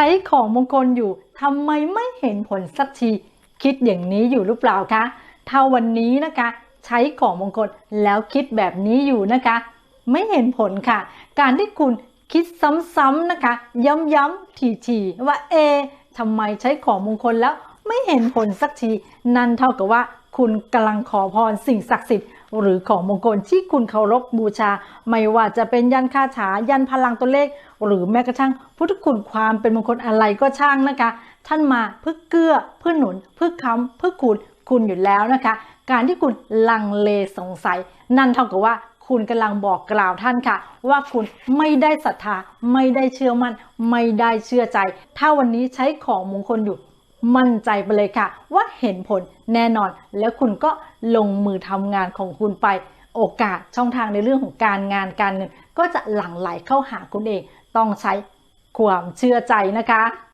ช้ของมงคลอยู่ทำไมไม่เห็นผลสักทีคิดอย่างนี้อยู่หรือเปล่าคะถ้าวันนี้นะคะ ใช้ของมงคลแล้วคิดแบบนี้อยู่นะคะ ไม่เห็นผลค่ะ การที่คุณคิดซ้ำๆนะคะ ย้ำๆทีๆว่าเอทำไมใช้ของมงคลแล้วไม่เห็นผลสักที นั่นเท่ากับว่าคุณกำลังขอพรสิ่งศักดิ์สิทธิ์ หรือของมงคลที่คุณเคารพบูชา ไม่ว่าจะเป็นยันคาถายันพลังตัวเลข หรือแม้กระทั่งพุทธคุณความเป็นมงคลอะไรก็ช่างนะคะ ท่านมาเพื่อเกื้อเพื่อหนุนเพื่อค้ำเพื่อคุณคุณอยู่แล้วนะคะ การที่คุณลังเลสงสัย นั่นเท่ากับว่าคุณกำลังบอกกล่าวท่านค่ะ ว่าคุณไม่ได้ศรัทธาไม่ได้เชื่อมั่น ไม่ได้เชื่อใจ ถ้าวันนี้ใช้ของมงคลอยู่ มั่นใจไปเลยค่ะ ว่าเห็นผลแน่นอน แล้วคุณก็ลงมือทำงานของคุณไป โอกาสช่องทางในเรื่องของการงานการเงิน ก็จะหลั่งไหลเข้าหาคุณเอง ต้องใช้ความเชื่อใจนะคะ